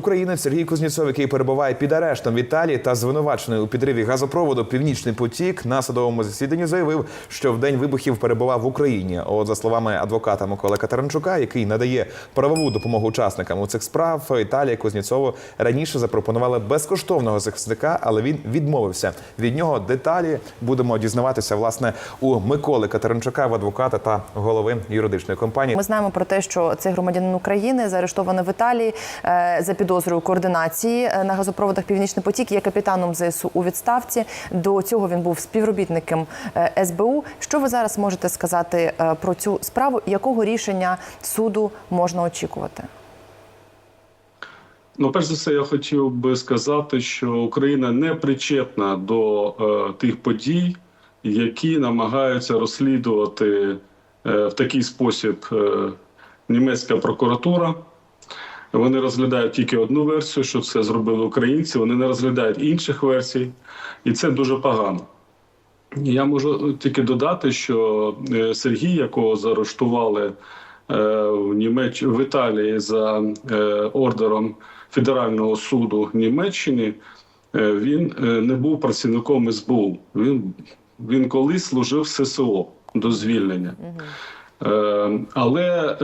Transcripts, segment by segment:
українець Сергій Кузнєцов, який перебуває під арештом в Італії та звинувачений у підриві газопроводу Північний потік на судовому засіданні заявив, що в день вибухів перебував в Україні. От за словами адвоката Миколи Катеринчука, який надає правову допомогу учасникам у цих справ, Італія Кузнєцову раніше запропонувала безкоштовного захисника, але він відмовився. Від нього деталі будемо дізнаватися власне у Миколи Катеринчука, в адвоката та голови юридичної компанії. Ми знаємо про те, що цей громадянин України заарештований в Італії е, за підозрою координації е, на газопроводах Північний потік. Є капітаном ЗСУ у відставці. До цього він був співробітником е, СБУ. Що ви зараз можете сказати е, про цю справу? Якого рішення суду можна очікувати? Ну, перш за все, я хотів би сказати, що Україна не причетна до е, тих подій, які намагаються розслідувати е, в такий спосіб е, німецька прокуратура. Вони розглядають тільки одну версію, що це зробили українці. Вони не розглядають інших версій, і це дуже погано. Я можу тільки додати, що е, Сергій, якого заарештували е, в Німеч... в Італії за е, ордером Федерального суду Німеччини, він не був працівником СБУ. Він, він колись служив в ССО до звільнення. Е, Але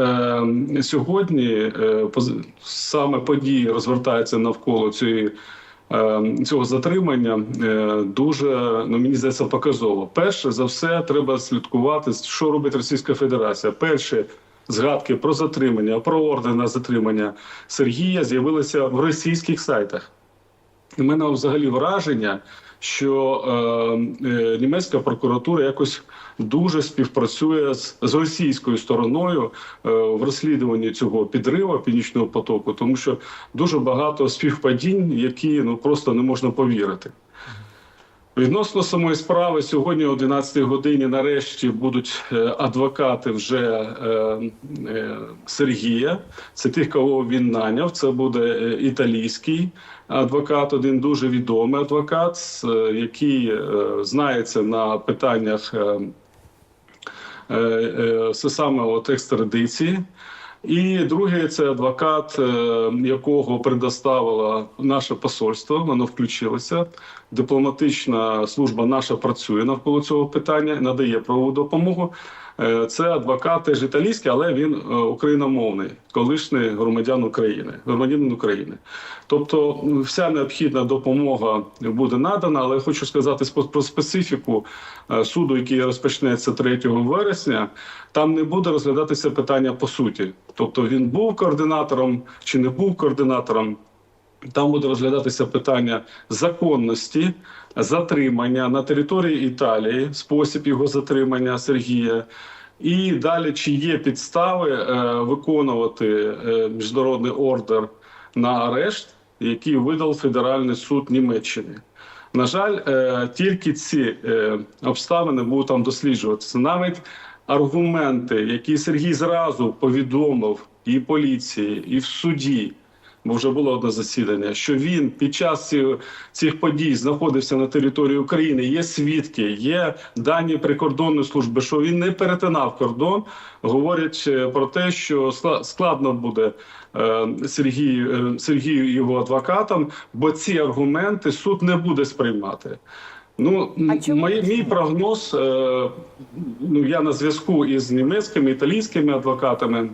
е, сьогодні е, саме події розвертаються навколо цієї. Цього затримання дуже ну мені здається показово. Перше за все треба слідкувати, що робить Російська Федерація. Перше згадки про затримання, про ордер на затримання Сергія з'явилися в російських сайтах. У мене взагалі враження, що е, е, німецька прокуратура якось дуже співпрацює з, з російською стороною е, в розслідуванні цього підриву північного потоку, тому що дуже багато співпадінь, які ну просто не можна повірити. Відносно самої справи, сьогодні о 11 годині нарешті будуть е, адвокати вже е, е, Сергія. Це тих, кого він наняв. Це буде італійський адвокат, один дуже відомий адвокат, який знається на питаннях все саме от екстрадиції. І другий це адвокат, е, якого предоставило наше посольство. Воно включилося. Дипломатична служба наша працює навколо цього питання, надає правову допомогу. Е, Це адвокат теж але він е, україномовний, колишній громадян України, громадянин України. Тобто, вся необхідна допомога буде надана. Але я хочу сказати про специфіку е, суду, який розпочнеться 3 вересня. Там не буде розглядатися питання по суті. Тобто він був координатором чи не був координатором. Там буде розглядатися питання законності затримання на території Італії, спосіб його затримання Сергія. І далі, чи є підстави е, виконувати е, міжнародний ордер на арешт, який видав Федеральний суд Німеччини. На жаль, е, тільки ці е, обставини будуть там досліджуватися. Навіть аргументи, які Сергій зразу повідомив і поліції, і в суді, бо вже було одне засідання, що він під час цих подій знаходився на території України. Є свідки, є дані прикордонної служби, що він не перетинав кордон. Говорять е, про те, що складно буде е, Сергію, е, Сергію його адвокатам, бо ці аргументи суд не буде сприймати. Ну, мій, мій прогноз, е, ну я на зв'язку із німецькими італійськими адвокатами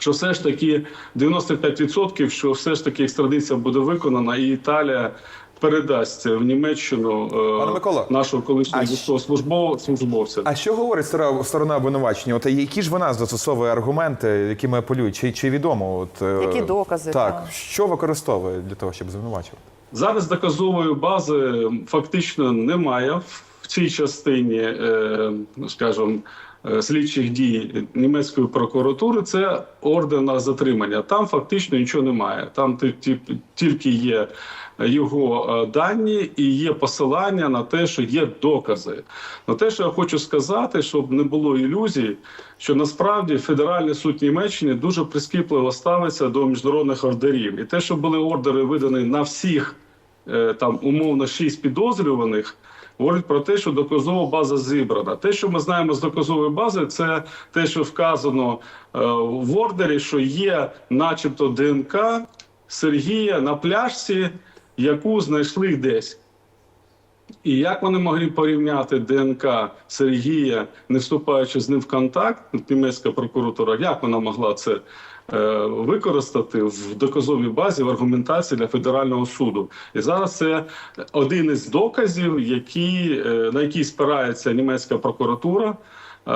що все ж таки 95%, що все ж таки екстрадиція буде виконана, і Італія передасть в Німеччину Пане е, Микола, нашого колишнього військовослужбовця. А що говорить сторона обвинувачення? От які ж вона застосовує аргументи, якими апелюють? Чи, чи відомо? От, е, Які докази, Так, так. що використовує для того, щоб звинувачувати? Зараз доказової бази фактично немає в цій частині, е, ну, скажімо, слідчих дій німецької прокуратури. Це ордер на затримання. Там фактично нічого немає. Там ті- ті- тільки є його е, дані і є посилання на те, що є докази. На те, що я хочу сказати, щоб не було ілюзій, що насправді Федеральний суд Німеччини дуже прискіпливо ставиться до міжнародних ордерів, і те, що були ордери видані на всіх е, там умовно шість підозрюваних. Говорить про те, що доказова база зібрана. Те, що ми знаємо з доказової бази, це те, що вказано е, в ордері, що є, начебто, ДНК Сергія на пляжці, яку знайшли десь. І як вони могли порівняти ДНК Сергія, не вступаючи з ним в контакт, німецька прокуратура, як вона могла це е, використати в доказовій базі в аргументації для федерального суду? І зараз це один із доказів, які, е, на які спирається німецька прокуратура. Е,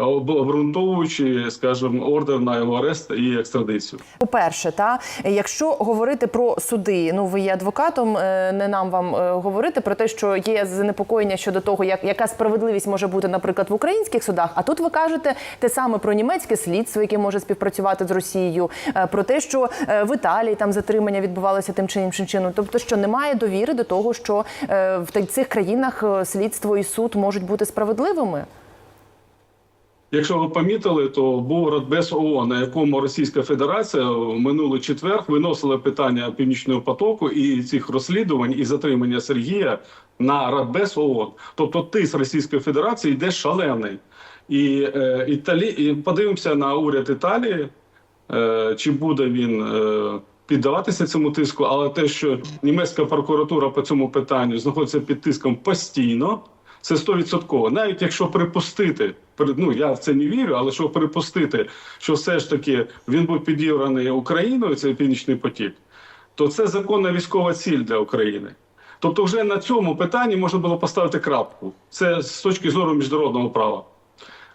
об- Обґрунтовуючи, скажімо, ордер на його арест і екстрадицію. По-перше, та якщо говорити про суди, ну ви є адвокатом, е, не нам вам е, говорити про те, що є занепокоєння щодо того, як яка справедливість може бути, наприклад, в українських судах. А тут ви кажете те саме про німецьке слідство, яке може співпрацювати з Росією, про те, що в Італії там затримання відбувалося тим чи іншим чином. Тобто, що немає довіри до того, що в цих країнах слідство і суд можуть бути справедливими. Якщо ви помітили, то був Радбез ООН, на якому Російська Федерація в минулий четвер виносила питання Північного потоку і цих розслідувань і затримання Сергія на Радбез ООН. Тобто тиск Російської Федерації йде шалений. І, е, Італі... і подивимося на уряд Італії, е, чи буде він е, піддаватися цьому тиску, але те, що німецька прокуратура по цьому питанню знаходиться під тиском постійно, це стовідсотково. Навіть якщо припустити, при- ну я в це не вірю, але що припустити, що все ж таки він був підібраний Україною, цей північний потік, то це законна військова ціль для України. Тобто, вже на цьому питанні можна було поставити крапку. Це з точки зору міжнародного права.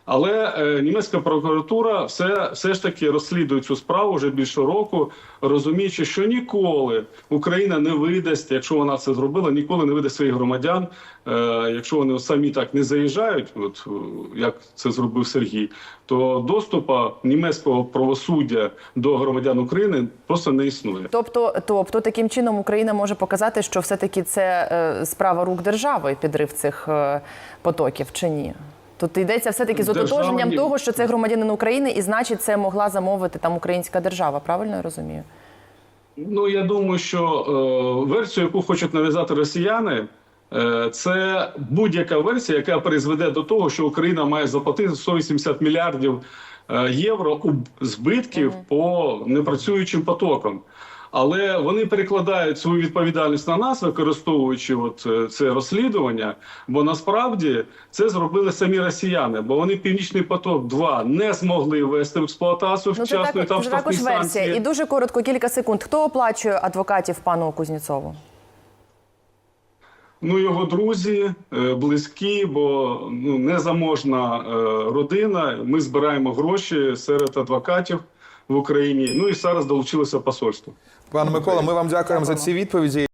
Але е, німецька прокуратура все, все ж таки розслідує цю справу вже більше року, розуміючи, що ніколи Україна не видасть, якщо вона це зробила, ніколи не видасть своїх громадян, е, якщо вони самі так не заїжджають, от е, як це зробив Сергій, то доступу німецького правосуддя до громадян України просто не існує. Тобто, тобто таким чином Україна може показати, що все-таки це е, справа рук держави підрив цих е, потоків чи ні? Тут йдеться все-таки з ототоженням того, що це громадянин України, і значить, це могла замовити там українська держава. Правильно я розумію? Ну я думаю, що е, версію, яку хочуть нав'язати росіяни, е, це будь-яка версія, яка призведе до того, що Україна має заплатити 180 мільярдів е, євро у збитків по непрацюючим потокам. Але вони перекладають свою відповідальність на нас, використовуючи от е, це розслідування. Бо насправді це зробили самі росіяни, бо вони північний поток 2 не змогли ввести в експлуатацію Ну вчасно. так, там це також версія. санкції. І дуже коротко, кілька секунд. Хто оплачує адвокатів пану Кузнєцову? Ну, його друзі, е, близькі, бо ну незаможна е, родина. Ми збираємо гроші серед адвокатів в Україні. Ну і зараз долучилося посольство. Пане Микола, ми вам дякуємо за ці відповіді.